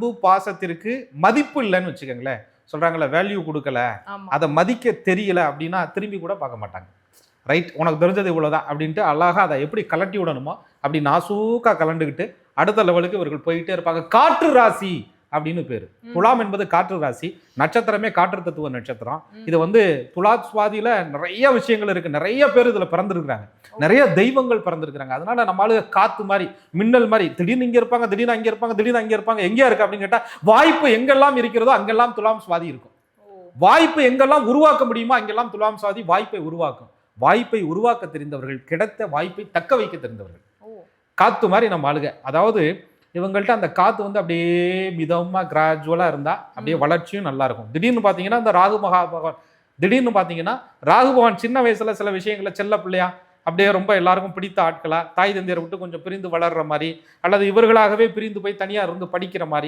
அன்பு பாசத்திற்கு மதிப்பு இல்லைன்னு வச்சுக்கோங்களேன். சொல்றாங்கல்ல வேல்யூ கொடுக்கல. அதை மதிக்க தெரியல அப்படின்னா திரும்பி கூட பார்க்க மாட்டாங்க. ரைட் உனக்கு தெரிஞ்சது இவ்வளவுதான் அப்படின்ட்டு அழகா அதை எப்படி கலட்டி விடணுமோ அப்படி நாசூக்கா கலண்டுக்கிட்டு அடுத்த லெவலுக்கு இவர்கள் போயிட்டே இருப்பாங்க. காற்று ராசி. அப்படின்னு பேரு. துலாம் என்பது காற்று ராசி நட்சத்திரமே காற்று தத்துவ நட்சத்திரம். இது வந்து துலா சுவாதியில நிறைய விஷயங்கள் இருக்கு. நிறைய பேர் இதுல பிறந்திருக்கிறாங்க. நிறைய தெய்வங்கள் பிறந்திருக்கிறாங்க. அதனால நம்ம ஆளுங்க காத்து மாதிரி மின்னல் மாதிரி திடீர்னு இங்க இருப்பாங்க திடீர்னு அங்க இருப்பாங்க திடீர்னு அங்க இருப்பாங்க எங்கேயா இருக்கு அப்படின்னு கேட்டா வாய்ப்பு எங்கெல்லாம் இருக்கிறதோ அங்கெல்லாம் துலாம் சுவாதி இருக்கும். வாய்ப்பு எங்கெல்லாம் உருவாக்க முடியுமோ அங்கெல்லாம் துலாம் சுவாதி வாய்ப்பை உருவாக்கும். வாய்ப்பை உருவாக்க தெரிந்தவர்கள் கிடைத்த வாய்ப்பை தக்க வைக்க தெரிந்தவர்கள். காத்து மாதிரி நம்ம ஆளுக. அதாவது இவங்கள்ட்ட அந்த காத்து வந்து அப்படியே மிதமா கிராஜுவலா இருந்தா அப்படியே. வளர்ச்சியும் நல்லா இருக்கும் திடீர்னு பாத்தீங்கன்னா இந்த ராகு மகா பகவான் திடீர்னு பாத்தீங்கன்னா ராகு பகவான் சின்ன வயசுல சில விஷயங்களை செல்ல பிள்ளையா அப்படியே ரொம்ப எல்லாருக்கும் பிடித்த ஆட்களா தாய் தந்தையரை விட்டு கொஞ்சம் பிரிந்து வளர்ற மாதிரி அல்லது இவர்களாகவே பிரிந்து போய் தனியா இருந்து படிக்கிற மாதிரி